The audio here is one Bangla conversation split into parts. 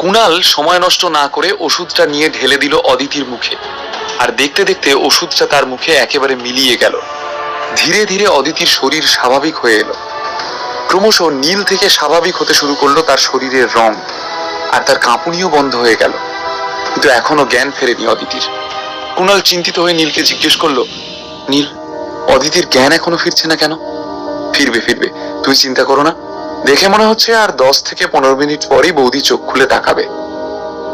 কুণাল সময় নষ্ট না করে ওষুধটা নিয়ে ঢেলে দিল অদিতির মুখে। আর দেখতে দেখতে ওষুধটা তার মুখে একেবারে মিলিয়ে গেল। ধীরে ধীরে অদিতির শরীর স্বাভাবিক হয়ে এলো। ক্রমশ নীল থেকে স্বাভাবিক হতে শুরু করল তার শরীরের রং। আর তার কাঁপুনিও বন্ধ হয়ে গেল। কিন্তু এখনও জ্ঞান ফেরেনি অদিতির। কুণাল চিন্তিত হয়ে নীলকে জিজ্ঞেস করল, নীল, অদিতির জ্ঞান এখনও ফিরছে না কেন? ফিরবে ফিরবে। তুই চিন্তা করো না। দেখে মনে হচ্ছে আর দশ থেকে পনেরো মিনিট পরেই বৌদি চোখ খুলে তাকাবে।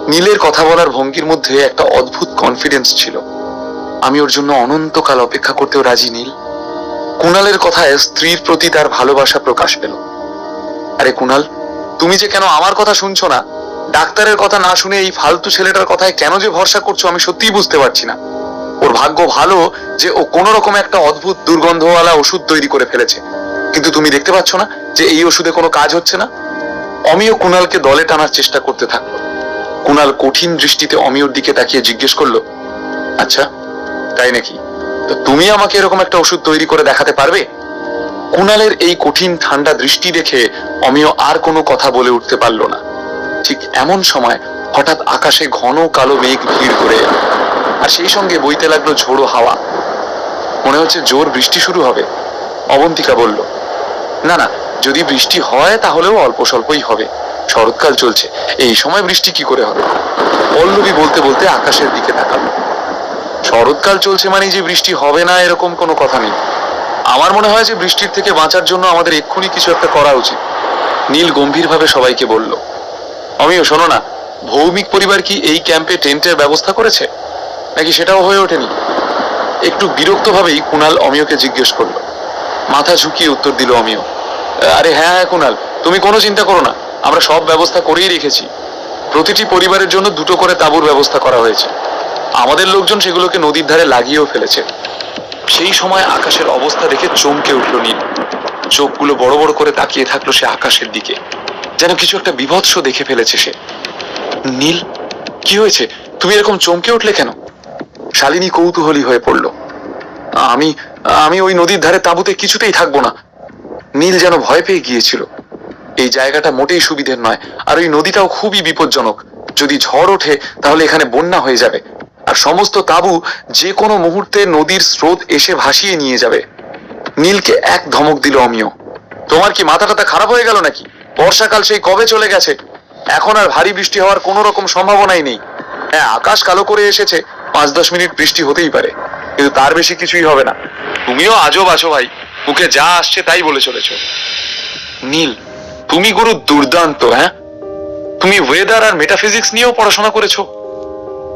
নীলের কথা বলার ভঙ্গির মধ্যে একটা অদ্ভুত কনফিডেন্স ছিল। আমি ওর জন্য অনন্তকাল অপেক্ষা করতেও রাজি, নীল। কুণালের কথায় স্ত্রীর প্রতি তার ভালোবাসা প্রকাশ পেল। আরে কুণাল, তুমি যে কেন আমার কথা শুনছো না? ডাক্তারের কথা না শুনে এই ফালতু ছেলেটার কথায় কেন যে ভরসা করছ আমি সত্যিই বুঝতে পারছি না। ওর ভাগ্য ভালো যে ও কোনো রকম একটা অদ্ভুত দুর্গন্ধওয়ালা ওষুধ তৈরি করে ফেলেছে। কিন্তু তুমি দেখতে পাচ্ছ না যে এই ওষুধে কোনো কাজ হচ্ছে না? অমিয় কুণালকে দলে টানার চেষ্টা করতে থাকল। কুণাল কঠিন দৃষ্টিতে অমিয়র দিকে তাকিয়ে জিজ্ঞেস করল আচ্ছা তাই নাকি? তো তুমি আমাকে এরকম একটা ওষুধ তৈরি করে দেখাতে পারবে? কুণালের এই কঠিন ঠান্ডা দৃষ্টি দেখে অমিয় আর কোনো কথা বলে উঠতে পারল না। ঠিক এমন সময় হঠাৎ আকাশে ঘন কালো মেঘ ভিড় করে আর সেই সঙ্গে বইতে লাগল ঝোড়ো হাওয়া। মনে হচ্ছে জোর বৃষ্টি শুরু হবে, অবন্তিকা বলল না না, যদি বৃষ্টি হয় তাহলেও অল্প স্বল্পই হবে। শরৎকাল চলছে, এই সময় বৃষ্টি কি করে হবে? পল্লবী বলতে বলতে আকাশের দিকে তাকালো। শরৎকাল চলছে মানে যে বৃষ্টি হবে না এরকম কোনো কথা নেই। আমার মনে হয় যে বৃষ্টির থেকে বাঁচার জন্য আমাদের এক্ষুনি কিছু একটা করা উচিত। নীল গম্ভীরভাবে সবাইকে বলল, আমিও, শোনো না, ভৌমিক পরিবার কি এই ক্যাম্পে টেন্টের ব্যবস্থা করেছে? নাকি সেটাও হয়ে ওঠেনি? একটু বিরক্তভাবেই কুণাল অমিয়কে জিজ্ঞেস করল মাথা ঝুঁকিয়ে উত্তর দিল অমিয় আরে হ্যাঁ হ্যাঁ কুণাল তুমি কোনো চিন্তা করো না। আমরা সব ব্যবস্থা করেই রেখেছি। প্রতিটি পরিবারের জন্য দুটো করে তাঁবুর ব্যবস্থা করা হয়েছে। আমাদের লোকজন সেগুলোকে নদীর ধারে লাগিয়েও ফেলেছে। সেই সময় আকাশের অবস্থা দেখে চমকে উঠল নীল। চোখগুলো বড় বড় করে তাকিয়ে থাকল সে আকাশের দিকে। যেন কিছু একটা বিভৎস দেখে ফেলেছে সে। নীল, কি হয়েছে? তুমি এরকম চমকে উঠলে কেন? শালিনী কৌতূহলী হয়ে পড়ল। আমি আমি ওই নদীর ধারে তাঁবুতে কিছুতেই থাকব না। নীল যেন ভয় পেয়ে গিয়েছিল। এই জায়গাটা মোটেই সুবিধের নয়, আর ওই নদীটাও খুবই বিপজ্জনক। যদি ঝড় ওঠে, তাহলে এখানে বন্যা হয়ে যাবে। আর সমস্ত তাঁবু যে কোনো মুহূর্তে নদীর স্রোত এসে ভাসিয়ে নিয়ে যাবে। নীলকে এক ধমক দিল অমিয়। তোমার কি মাথা টাথা খারাপ হয়ে গেল নাকি? বর্ষাকাল সেই কবে চলে গেছে? এখন আর ভারী বৃষ্টি হওয়ার কোনো রকম সম্ভাবনাই নেই। হ্যাঁ আকাশ কালো করে এসেছে, পাঁচ দশ মিনিট বৃষ্টি হতেই পারে। কিন্তু তার বেশি কিছুই হবে না। তুমিও আজব আছো ভাই। মুখে যা আসছে তাই বলে চলেছ। নীল, তুমি গুরু দুর্দান্ত হ্যাঁ? তুমি ওয়েদার আর মেটাফিজিক্স নিয়েও পড়াশোনা করেছ।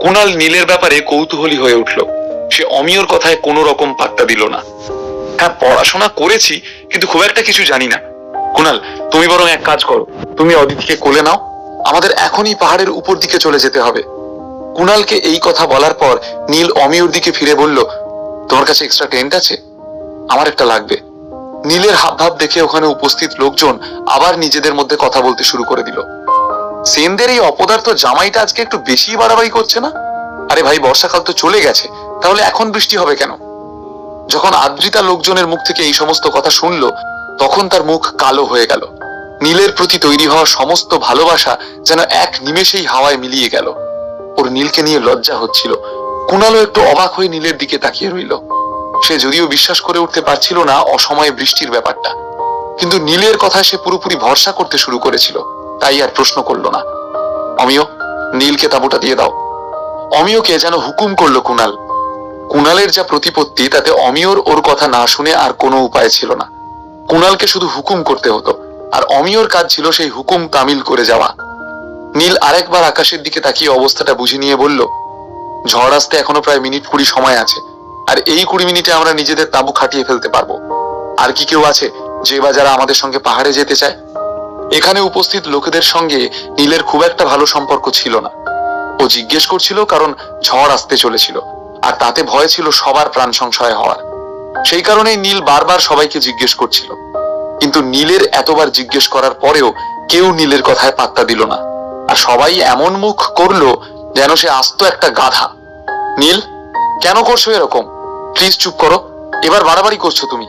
কুণাল নীলের ব্যাপারে কৌতূহলী হয়ে উঠল। সে অমিয়র কথায় কোনো রকম পাত্তা দিল না। হ্যাঁ পড়াশোনা করেছি, কিন্তু খুব একটা কিছু জানি না। কুণাল, তুমি বরং এক কাজ করো। তুমি অদিতিকে কোলে নাও। আমাদের এখনই পাহাড়ের উপর দিকে চলে যেতে হবে। কুণালকে এই কথা বলার পর নীল অমিয়র দিকে ফিরে বলল তোমার কাছে এক্সট্রা টেন্ট আছে? আমার একটা লাগবে। নীলের হাবভাব দেখে ওখানে উপস্থিত লোকজন আবার নিজেদের মধ্যে কথা বলতে শুরু করে দিল। সেনদের এই অপদার্থ জামাইটা আজকে একটু বেশি বাড়াবাড়ি করছে না? আরে ভাই, বর্ষাকাল তো চলে গেছে, তাহলে এখন বৃষ্টি হবে কেন? যখন আদ্রিতা লোকজনের মুখ থেকে এই সমস্ত কথা শুনলো, তখন তার মুখ কালো হয়ে গেল। নীলের প্রতি তৈরি হওয়া সমস্ত ভালোবাসা যেন এক নিমেষেই হাওয়ায় মিলিয়ে গেল। ওর নীলকে নিয়ে লজ্জা হচ্ছিল। কুণালও একটু অবাক হয়ে নীলের দিকে তাকিয়ে রইল। সে যদিও বিশ্বাস করে উঠতে পারছিল না অসময়ে বৃষ্টির ব্যাপারটা। কিন্তু নীলের কথায় সে পুরোপুরি ভরসা করতে শুরু করেছিল, তাই আর প্রশ্ন করল না। অমিয়, নীলকে তাঁবুটা দিয়ে দাও। অমিয়কে যেন হুকুম করল কুণাল। কুণালের যা প্রতিপত্তি, তাতে অমিয়র ওর কথা না শুনে আর কোনো উপায় ছিল না। কুণালকে শুধু হুকুম করতে হতো, আর অমিয়র কাজ ছিল সেই হুকুম তামিল করে যাওয়া। নীল আরেকবার আকাশের দিকে তাকিয়ে অবস্থাটা বুঝে নিয়ে বলল ঝড় আসতে এখনও প্রায় মিনিট কুড়ি সময় আছে। আর এই কুড়ি মিনিটে আমরা নিজেদের তাঁবু খাটিয়ে ফেলতে পারব। আর কি কেউ আছে যে বা যারা আমাদের সঙ্গে পাহাড়ে যেতে চায়? এখানে উপস্থিত লোকেদের সঙ্গে নীলের খুব একটা ভালো সম্পর্ক ছিল না। ও জিজ্ঞেস করছিল কারণ ঝড় আসতে চলেছিল, আর তাতে ভয় ছিল সবার প্রাণ সংশয় হওয়ার। সেই কারণেই নীল বারবার সবাইকে জিজ্ঞেস করছিল। কিন্তু নীলের এতবার জিজ্ঞেস করার পরেও কেউ নীলের কথায় পাত্তা দিল না। আর সবাই এমন মুখ করল যেন সে আস্ত একটা গাধা। নীল, কেন করছ এরকম? প্লিজ চুপ করো। এবার বাড়াবাড়ি করছ তুমি।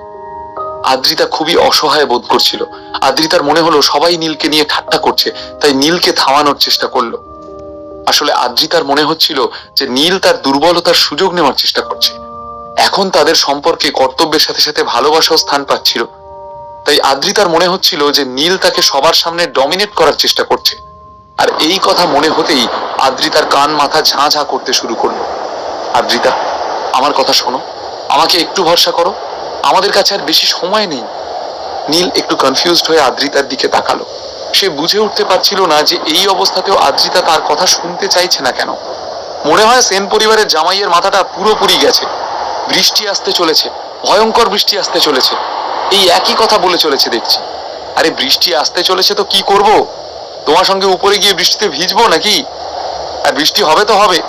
আদ্রিতা খুবই অসহায় বোধ করছিল। আদ্রিতার মনে হলো সবাই নীলকে নিয়ে ঠাট্টা করছে, তাই নীলকে থামানোর চেষ্টা করল। আসলে আদ্রিতার মনে হচ্ছিল যে নীল তার দুর্বলতার সুযোগ নেওয়ার চেষ্টা করছে। এখন তাদের সম্পর্কে কর্তব্যের সাথে সাথে ভালোবাসাও স্থান পাচ্ছিল। তাই আদ্রিতার মনে হচ্ছিল যে নীল তাকে সবার সামনে ডমিনেট করার চেষ্টা করছে। আর এই কথা মনে হতেই আদ্রিতার কান মাথা ঝাঁ ঝাঁ করতে শুরু করল। আদ্রিতা, আমার কথা শোনো। আমাকে একটু ভরসা করো। আমাদের কাছে আর বেশি সময় নেই। নীল একটু কনফিউজড হয়ে আদ্রিতার দিকে তাকালো। সে বুঝে উঠতে পারছিল না যে এই অবস্থাতেও আদ্রিতা তার কথা শুনতে চাইছে না কেন। মনে হয় সেন পরিবারের জামাইয়ের মাথাটা পুরোপুরি গেছে। বৃষ্টি আসতে চলেছে, ভয়ঙ্কর বৃষ্টি আসতে চলেছে। এই একই কথা বলে চলেছে দেখছি। আরে বৃষ্টি আসতে চলেছে তো কি করব? তোমার সঙ্গে উপরে গিয়ে বৃষ্টিতে ভিজবো নাকি? আর বৃষ্টি হবে তো হবে,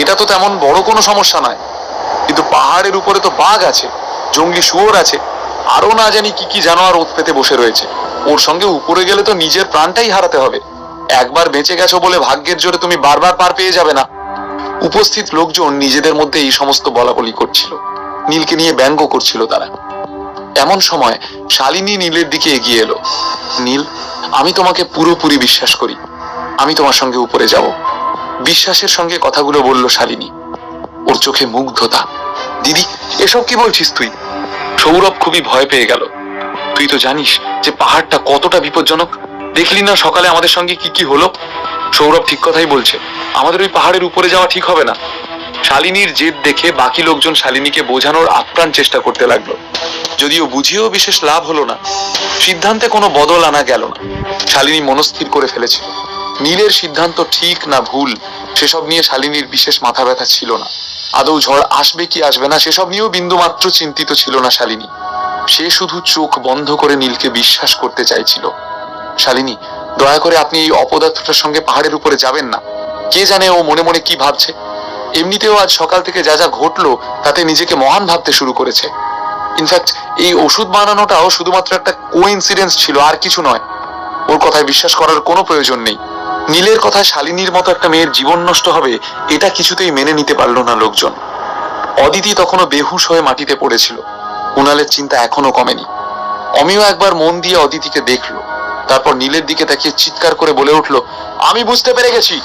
এটা তো তেমন বড় কোনো সমস্যা নয়। কিন্তু পাহাড়ের উপরে তো বাঘ আছে, জঙ্গলি শুয়োর আছে আরও না জানি কি কি জানোয়ার ওত পেতে বসে রয়েছে। ওর সঙ্গে উপরে গেলে তো নিজের প্রাণটাই হারাতে হবে। একবার বেঁচে গেছো বলে ভাগ্যের জোরে তুমি বারবার পার পেয়ে যাবে না। উপস্থিত লোকজন নিজেদের মধ্যে এই সমস্ত বলাবলি করছিল। নীলকে নিয়ে ব্যঙ্গ করছিল তারা। এমন সময় শালিনী নীলের দিকে এগিয়ে এলো। নীল আমি তোমাকে পুরোপুরি বিশ্বাস করি। আমি তোমার সঙ্গে উপরে যাব। বিশ্বাসের সঙ্গে কথাগুলো বলল শালিনী। ওর চোখে মুগ্ধতা। দিদি, এসব কি বলছিস তুই? সৌরভ খুবই ভয় পেয়ে গেল। তুই তো জানিস যে পাহাড়টা কতটা বিপজ্জনক। দেখলি না সকালে আমাদের সঙ্গে কি কি হলো? সৌরভ ঠিক কথাই বলছে। আমাদের ওই পাহাড়ের উপরে যাওয়া ঠিক হবে না। শালিনীর জেদ দেখে বাকি লোকজন শালিনীকে বোঝানোর আপ্রাণ চেষ্টা করতে লাগল। যদিও বুঝিয়েও বিশেষ লাভ হলো না, সিদ্ধান্তে কোনো বদল আনা গেল না। শালিনী মনস্থির করে ফেলেছিল। নীলের সিদ্ধান্ত ঠিক না ভুল, সেসব নিয়ে শালিনীর বিশেষ মাথা ব্যথা ছিল না। আদৌ ঝড় আসবে কি আসবে না, সেসব নিয়েও বিন্দুমাত্র চিন্তিত ছিল না শালিনী। সে শুধু চোখ বন্ধ করে নীলকে বিশ্বাস করতে চাইছিল। শালিনী, দয়া করে আপনি এই অপদার্থটার সঙ্গে পাহাড়ের উপরে যাবেন না। কে জানে ও মনে মনে কি ভাবছে? এমনিতেও আজ সকাল থেকে যা যা ঘটলো, তাতে নিজেকে মহান ভাবতে শুরু করেছে। ইনফ্যাক্ট এই ওষুধ বানানোটাও শুধুমাত্র একটা কোইন্সিডেন্স ছিল, আর কিছু নয়। ওর কথায় বিশ্বাস করার কোনো প্রয়োজন নেই। নীলের কথায় শালিনীর মতো একটা মেয়ের জীবন নষ্ট হবে, এটা কিছুতেই মেনে নিতে পারল না লোকজন। অদিতি তখনও বেহুশ হয়ে মাটিতে পড়েছিল। কুণালের চিন্তা এখনও কমেনি। অমিও একবার মন দিয়ে অদিতিকে দেখল। তারপর নীলের দিকে তাকিয়ে চিৎকার করে বলে উঠল, আমি বুঝতে পেরে গেছি।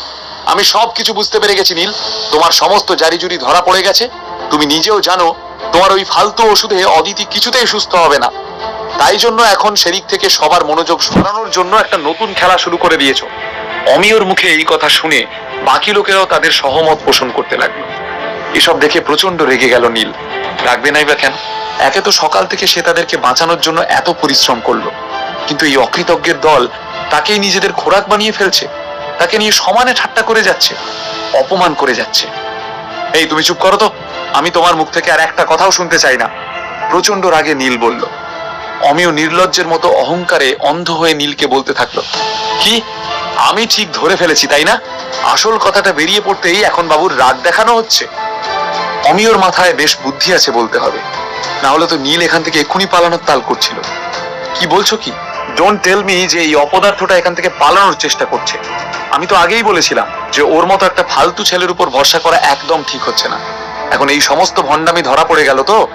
আমি সব কিছু বুঝতে পেরে গেছি, নীল। তোমার সমস্ত জারিজুরি ধরা পড়ে গেছে। তুমি নিজেও জানো তোমার ওই ফালতু ওষুধে অদিতি কিছুতেই সুস্থ হবে না। তাই জন্য এখন সেদিক থেকে সবার মনোযোগ সরানোর জন্য একটা নতুন খেলা শুরু করে দিয়েছ। অমিয়র মুখে এই কথা শুনে বাকি লোকেরাও তাদের সহমত পোষণ করতে লাগল। এসব দেখে প্রচণ্ড রেগে গেল নীল। রাখবে নাই বা কেন? একে তো সকাল থেকে সে তাদেরকে বাঁচানোর জন্য এত পরিশ্রম করল। কিন্তু এই অকৃতজ্ঞের দল তাকেই নিজেদের খোরাক বানিয়ে ফেলছে। তাকে নিয়ে সমানে ঠাট্টা করে যাচ্ছে। অপমান করে যাচ্ছে। এই তুমি চুপ করো তো। আমি তোমার মুখ থেকে আর একটা কথাও শুনতে চাই না। প্রচণ্ড রাগে নীল বলল, অমিয় নির্লজ্জের মতো অহংকারে অন্ধ হয়ে নীলকে বলতে থাকল, কি? আমি ঠিক ধরে ফেলেছি, তাই না? আসল কথাটা বেরিয়ে পড়তেই এখন বাবুর রাগ দেখানো হচ্ছে। অমিয়র মাথায় বেশ বুদ্ধি আছে বলতে হবে। না হলে তো নীল এখান থেকে এক্ষুনি পালানোর তাল করছিল। কি বলছো কি? ডোন্ট টেল মি যে এই অপদার্থটা এখান থেকে পালানোর চেষ্টা করছে। আমি তো আগেই বলেছিলাম যে ওর মতো একটা ফালতু ছেলের উপর ভরসা করা একদম ঠিক হচ্ছে না। এখন এই সমস্ত ভণ্ডামি ধরা পড়ে গেল তো?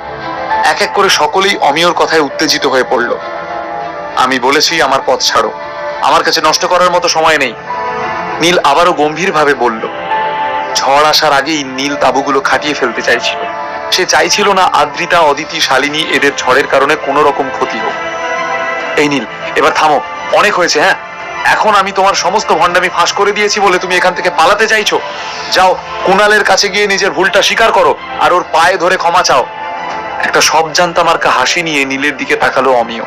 এক এক করে সকলেই অমিয়র কথায় উত্তেজিত হয়ে পড়ল। আমি বলেছি, আমার পথ ছাড়ো। আমার কাছে নষ্ট করার মতো সময় নেই। নীল আবারও গম্ভীরভাবে বলল, ঝড় আসার আগেই নীল তাবুগুলো খাটিয়ে ফেলতে চাইছিল। সে চাইছিল না আদ্রিতা, অদিতি, শালিনী এদের ঝড়ের কারণে কোনো রকম ক্ষতি হোক। এই নীল, এবার থামো। অনেক হয়েছে হ্যাঁ? এখন আমি তোমার সমস্ত ভণ্ডামি ফাঁস করে দিয়েছি বলে তুমি এখান থেকে পালাতে চাইছো? যাও, কুণালের কাছে গিয়ে নিজের ভুলটা স্বীকার করো আর ওর পায়ে ধরে ক্ষমা চাও। একটা সব জানতা মার্কা হাসি নিয়ে নীলের দিকে তাকালো অমিয়।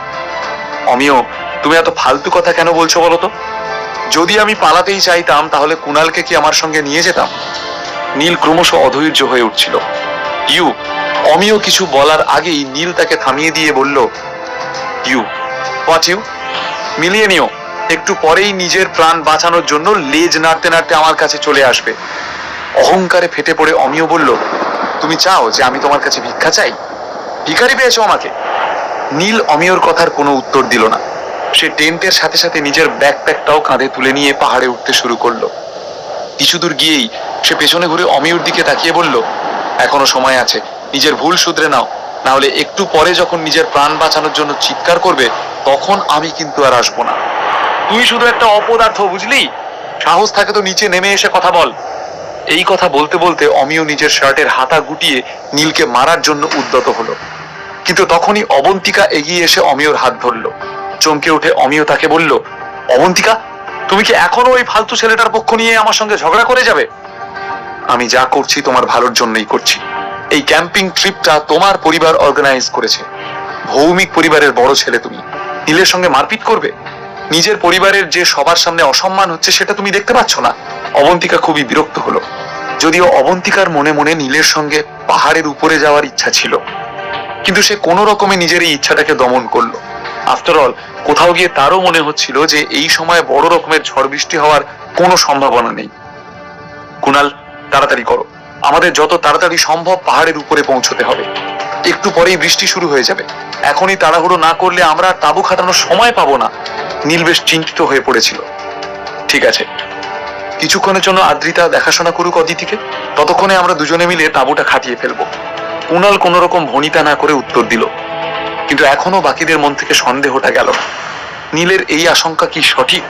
অমিয়, তুমি এত ফালতু কথা কেন বলছো বলো তো? যদি আমি পালাতেই চাইতাম, তাহলে কুণালকে কি আমার সঙ্গে নিয়ে যেতাম? নীল ক্রমশ অধৈর্য হয়ে উঠছিল। ইউ, অমিয় কিছু বলার আগেই নীল তাকে থামিয়ে দিয়ে বলল, ইউ, হোয়াট ইউ? মিলিয়ে নিও। একটু পরেই নিজের প্রাণ বাঁচানোর জন্য লেজ নাড়তে নাড়তে আমার কাছে চলে আসবে। অহংকারে ফেটে পড়ে অমিয় বলল, তুমি চাও যে আমি তোমার কাছে ভিক্ষা চাই? ভিখারি পেয়েছ আমাকে। নীল অমিয়র কথার কোনো উত্তর দিল না। সে টেন্টের সাথে সাথে নিজের ব্যাকপ্যাকটাও কাঁধে তুলে নিয়ে পাহাড়ে উঠতে শুরু করল। কিছু দূর গিয়েই সে পেছনে ঘুরে অমিয়র দিকে তাকিয়ে বলল, এখনও সময় আছে, নিজের ভুল শুধরে নাও। না হলে একটু পরে যখন নিজের প্রাণ বাঁচানোর জন্য চিৎকার করবে, তখন আমি কিন্তু আর আসব না। তুই শুধু একটা অপদার্থ, বুঝলি? সাহস থাকে তো নিচে নেমে এসে কথা বল। এই কথা বলতে বলতে অমিও নিজের শার্টের হাতা গুটিয়ে নীলকে মারার জন্য উদ্যত হলো। কিন্তু তখনই অবন্তিকা এগিয়ে এসে অমিয়র হাত ধরলো। চমকে উঠে অমিয় তাকে বলল, অবন্তিকা, তুমি কি এখনও ওই ফালতু ছেলেটার পক্ষ নিয়ে আমার সঙ্গে ঝগড়া করে যাবে? আমি যা করছি তোমার ভালোর জন্যই করছি। এই ক্যাম্পিং ট্রিপটা তোমার পরিবার অর্গানাইজ করেছে। ভৌমিক পরিবারের বড় ছেলে তুমি। নীলের সঙ্গে মারপিট করবে? নিজের পরিবারের যে সবার সামনে অসম্মান হচ্ছে, সেটা তুমি দেখতে পাচ্ছ না। অবন্তিকা খুবই বিরক্ত হলো। যদিও অবন্তিকার মনে মনে নীলের সঙ্গে পাহাড়ের উপরে যাওয়ার ইচ্ছা ছিল। কিন্তু সে কোনো রকমে নিজের এই ইচ্ছাটাকে দমন করল। আফটার অল কোথাও গিয়ে তারও মনে হচ্ছিল যে এই সময় বড় রকমের ঝড় বৃষ্টি হওয়ার কোনো সম্ভাবনা নেই। কুনাল, তাড়াতাড়ি করো। আমাদের যত তাড়াতাড়ি সম্ভব পাহাড়ের উপরে পৌঁছতে হবে। একটু পরেই বৃষ্টি শুরু হয়ে যাবে। এখনই তাড়াহুড়ো না করলে আমরা তাঁবু খাটানোর সময় পাবো না। নীল বেশ চিন্তিত হয়ে পড়েছিল। ঠিক আছে, কিছুক্ষণের জন্য আদ্রিতা দেখাশোনা করুক অদিতিকে, ততক্ষণে আমরা দুজনে মিলে তাঁবুটা খাটিয়ে ফেলব। কুনাল কোনো রকম ভনিতা না করে উত্তর দিল। কিন্তু এখনও বাকিদের মন থেকে সন্দেহটা গেল। নীলের এই আশঙ্কা কি সঠিক?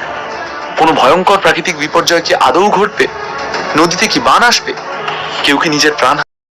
কোনো ভয়ঙ্কর প্রাকৃতিক বিপর্যয় কি আদৌ ঘটবে? নদীতে কি বান আসবে? কেউ কি নিজের প্রাণ